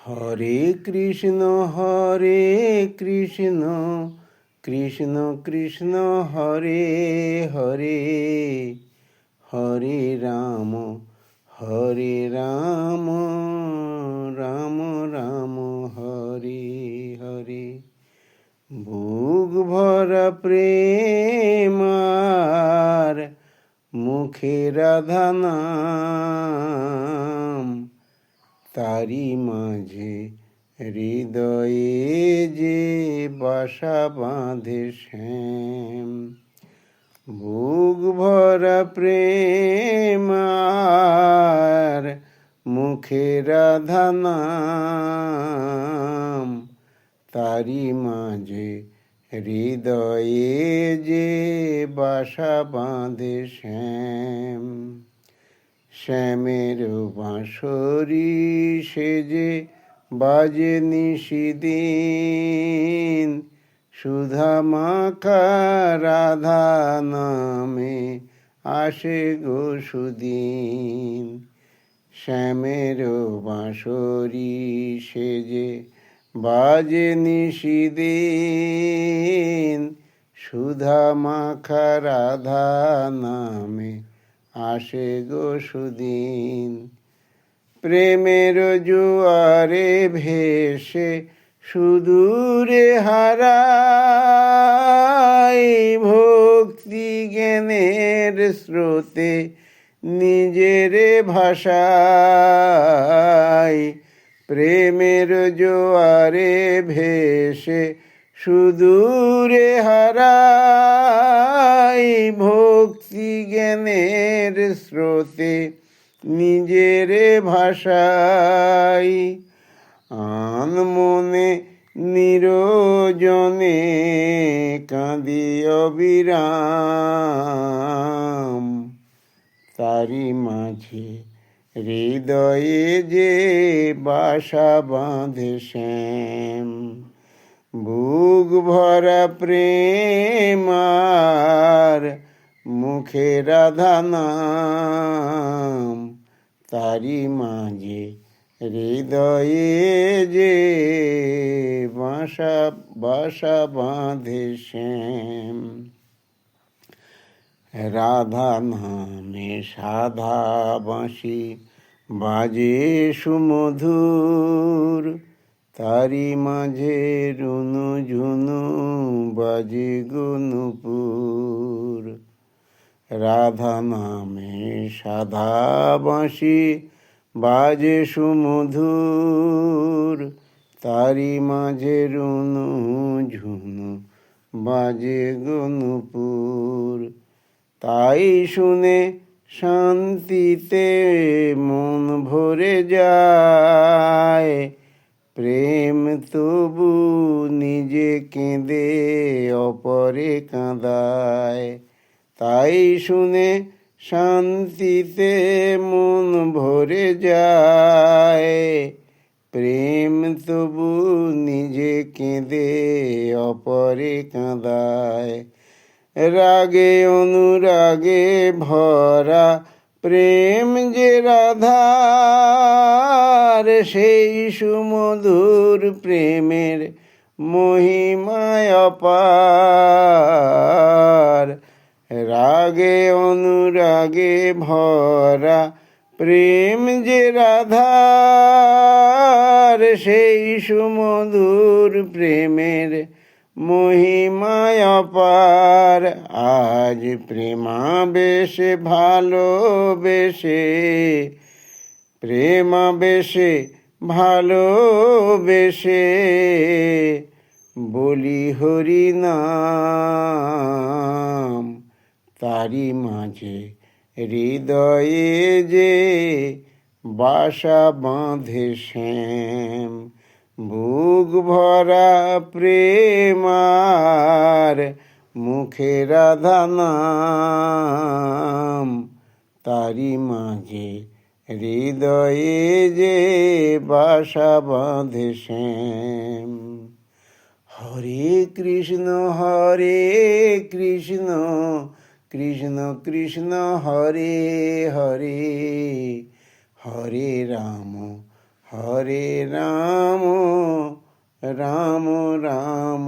হরে কৃষ্ণ হরে কৃষ্ণ কৃষ্ণ কৃষ্ণ হরে হরে হরে রাম হরে রাম রাম রাম হরে হরে বুক ভরা প্রেম আর মুখে রাধা নাম তারি মাঝে হৃদয়ে যে বাসা বাঁধে শ্যাম। বুক ভরা প্রেম মুখে রাধা তারি মাঝে হৃদয়ে যে বাসা বাঁধে শ্যাম। শ্যামের বাঁশরি সেজে বাজে নিশিদিন। সুধা মাখা রাধা নামে আসে গো সুদিন। শ্যামের বাঁশরি সেজে বাজে নিশিদিন। সুধা মাখা রাধা নামে আসে গো সুদিন। প্রেমের জুয়ারে ভেসে সুদূরে হারাই ভক্তি জ্ঞানের স্রোতে নিজের ভাষায় প্রেমের জোয়ারে ভেসে সুদূরে হারাই ভক্তি জ্ঞানের স্রোতে নিজের ভাষাই আন মনে নিরজনে কাঁদি অবিরাম। তারি মাঝে হৃদয়ে যে বাসা বাঁধে শ্যাম। বুক ভরা প্রেমার মুখে রাধা নাম। তারি মাঝে হৃদয়ে যে বাসা বাসা বাঁধে শ্যাম। রাধা নামে সাধা বাঁশি বাজে সুমধুর। তারি মাঝে রুনু ঝুনু বাজে গনুপুর। রাধা নামে সাধা বাঁশি বাজে সুমধুর। তারি মাঝে রুনু ঝুনু বাজে গনুপুর। তাই শুনে শান্তিতে মন ভরে যায়। প্রেম তবু নিজে কেঁদে অপরে কাঁদায়। তাই শুনে শান্তিতে মন ভরে যায়। প্রেম তবু নিজে কেঁদে অপরে কাঁদায়। রাগে অনুরাগে ভরা প্রেম যে রাধার, সেই সুমধুর প্রেমের মহিমায় অপার। রাগে অনুরাগে ভরা প্রেম যে রাধার, সেই সুমধুর প্রেমের মহিমায় অপার। আজ প্রেমাবেশে ভালোবেসে প্রেমাবেশে ভালোবেসে বলি হরি নাম তারি মাঝে হৃদয়ে যে বাসা বাঁধে শ্যাম, বুক ভরা প্রেমার মুখে রাধা নাম তারি মাঝে হৃদয়ে যে বাসা বাঁধে শ্যাম। হরে কৃষ্ণ হরে কৃষ্ণ কৃষ্ণ কৃষ্ণ, হরে হরে হরে রাম হরে রাম রাম রাম